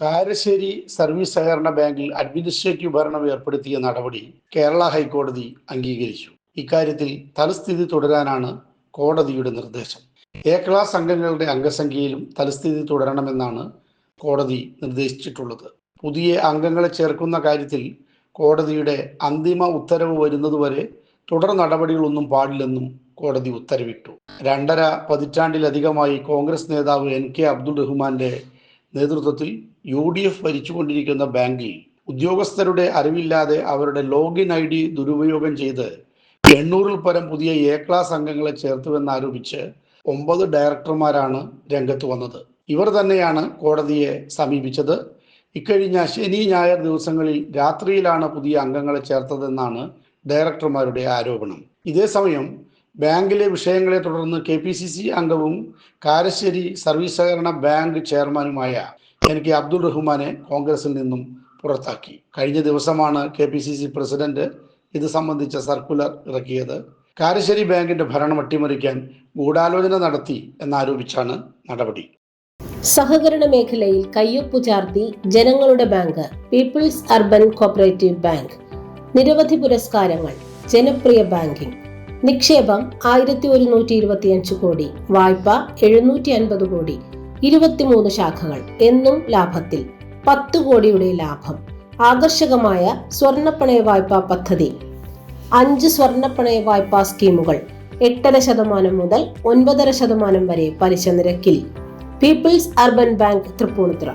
Karassery service സഹകരണ ബാങ്കിൽ administrative ഭരണം ഏർപ്പെടുത്തിയ നടപടി കേരള ഹൈക്കോടതി അംഗീകരിച്ചു. ഇക്കാര്യത്തിൽ തലസ്ഥിതി തുടരാനാണ് കോടതിയുടെ നിർദ്ദേശം. എ ക്ലാസ് അംഗങ്ങളുടെ അംഗസംഖ്യയിലും തലസ്ഥിതി തുടരണമെന്നാണ് കോടതി നിർദ്ദേശിച്ചിട്ടുള്ളത്. പുതിയ അംഗങ്ങളെ ചേർക്കുന്ന കാര്യത്തിൽ കോടതിയുടെ അന്തിമ ഉത്തരവ് വരുന്നതുവരെ തുടർ നടപടികളൊന്നും പാടില്ലെന്നും കോടതി ഉത്തരവിട്ടു. രണ്ടര പതിറ്റാണ്ടിലധികമായി കോൺഗ്രസ് നേതാവ് എൻ കെ അബ്ദുൾ റഹ്മാന്റെ നേതൃത്വത്തിൽ യു ഡി എഫ് ഭരിച്ചുകൊണ്ടിരിക്കുന്ന ബാങ്കിൽ ഉദ്യോഗസ്ഥരുടെ അറിവില്ലാതെ അവരുടെ ലോഗിൻ ഐ ഡി ദുരുപയോഗം ചെയ്ത് എണ്ണൂറിൽ പരം പുതിയ എ ക്ലാസ് അംഗങ്ങളെ ചേർത്തുവെന്നാരോപിച്ച് ഒമ്പത് ഡയറക്ടർമാരാണ് രംഗത്ത് വന്നത്. ഇവർ തന്നെയാണ് കോടതിയെ സമീപിച്ചത്. ഇക്കഴിഞ്ഞ ശനി ഞായർ ദിവസങ്ങളിൽ രാത്രിയിലാണ് പുതിയ അംഗങ്ങളെ ചേർത്തതെന്നാണ് ഡയറക്ടർമാരുടെ ആരോപണം. ഇതേസമയം ബാങ്കിലെ വിഷയങ്ങളെ തുടർന്ന് കെ പി സി സി അംഗവും കാരശ്ശേരി സർവീസ് സഹകരണ ബാങ്ക് ചെയർമാനുമായ എൻ കെ അബ്ദുൾ റഹ്മാനെ കോൺഗ്രസിൽ നിന്നും പുറത്താക്കി. കഴിഞ്ഞ ദിവസമാണ് K P C C president ഇത് സംബന്ധിച്ച സർക്കുലർ ഇറക്കിയത്. കാരശ്ശേരി ബാങ്കിന്റെ ഭരണം അട്ടിമറിക്കാൻ ഗൂഢാലോചന നടത്തി എന്നാരോപിച്ചാണ് നടപടി. സഹകരണ മേഖലയിൽ കയ്യൊപ്പു ചാർത്തി ജനങ്ങളുടെ bank people's urban cooperative bank നിരവധി പുരസ്കാരങ്ങൾ ജനപ്രിയ ബാങ്കിംഗ് നിക്ഷേപം ആയിരത്തി ഒരുന്നൂറ്റി ഇരുപത്തിയഞ്ച് കോടി. വായ്പ എഴുന്നൂറ്റി അൻപത് കോടി. ഇരുപത്തിമൂന്ന് ശാഖകൾ. എന്നും ലാഭത്തിൽ. പത്ത് കോടിയുടെ ലാഭം. ആകർഷകമായ സ്വർണപ്പണയ വായ്പാ പദ്ധതി. അഞ്ച് സ്വർണപ്പണയ വായ്പാ സ്കീമുകൾ. എട്ടര ശതമാനം മുതൽ ഒൻപതര ശതമാനം വരെ പലിശ നിരക്കിൽ. People's urban bank Thrippunithura.